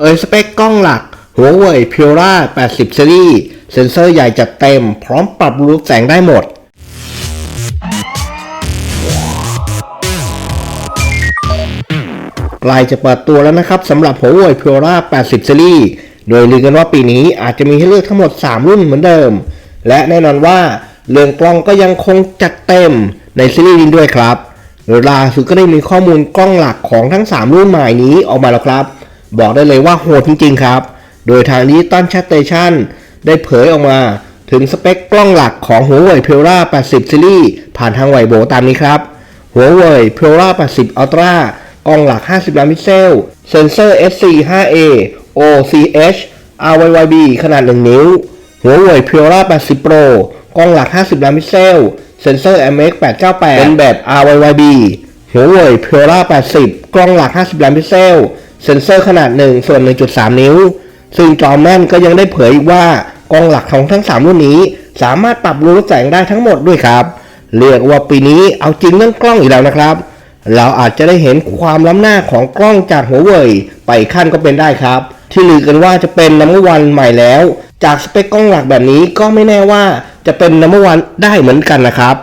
เอยสเปคกล้องหลัก Huawei Pura 80ซีรีส์เซ็นเซอร์ใหญ่จัดเต็ม พร้อมปรับรูปแสงได้หมด ใกล้จะเปิดตัวแล้วนะครับสำหรับ Huawei Pura 80ซีรีส์โดยลือกันว่าปีนี้อาจจะมีให้เลือกทั้งหมด 3 รุ่นเหมือนเดิม และแน่นอนว่าเรื่องกล้องก็ยังคงจัดเต็มในซีรีส์นี้ด้วยครับโดยล่าสุดก็ได้มีข้อมูลกล้องหลักของทั้ง 3 รุ่นใหม่นี้ออกมาแล้วครับ บอกได้เลยว่าโหดจริงๆครับ โดยทางนี้ต้นชัดเตชันได้เผยออกมาถึงสเปคกล้องหลักของ Huawei Pura 80ซีรีส์ผ่านทางไวโบตามนี้ครับ Huawei Pura 80 Ultra กล้องหลัก 50 ล้านพิกเซล เซนเซอร์ SC 5A OCH RYYB ขนาด 1 นิ้ว Huawei Pura 80 Pro กล้องหลัก 50 ล้านพิกเซล เซนเซอร์ MX 898เป็นแบบ RYYB Huawei Pura 80 กล้องหลัก 50 ล้านพิกเซล เซนเซอร์ขนาด1ส่วน 1.3 นิ้ว ซึ่งจอแม่นก็ยังได้เผยอีกว่ากล้องหลักของทั้ง 3 รุ่นนี้ สามารถปรับรูแสงได้ทั้งหมดด้วยครับ เรียกว่าปีนี้เอาจริงเรื่องกล้องอีกแล้วนะครับ เราอาจจะได้เห็นความล้ำหน้าของกล้องจากหัวเว่ยไปขั้นก็เป็นได้ครับ ที่ลือกันว่าจะเป็นนัมเบอร์วันใหม่แล้ว จากสเปคกล้องหลักแบบนี้ก็ไม่แน่ว่าจะเป็นนัมเบอร์วันได้เหมือนกันนะครับ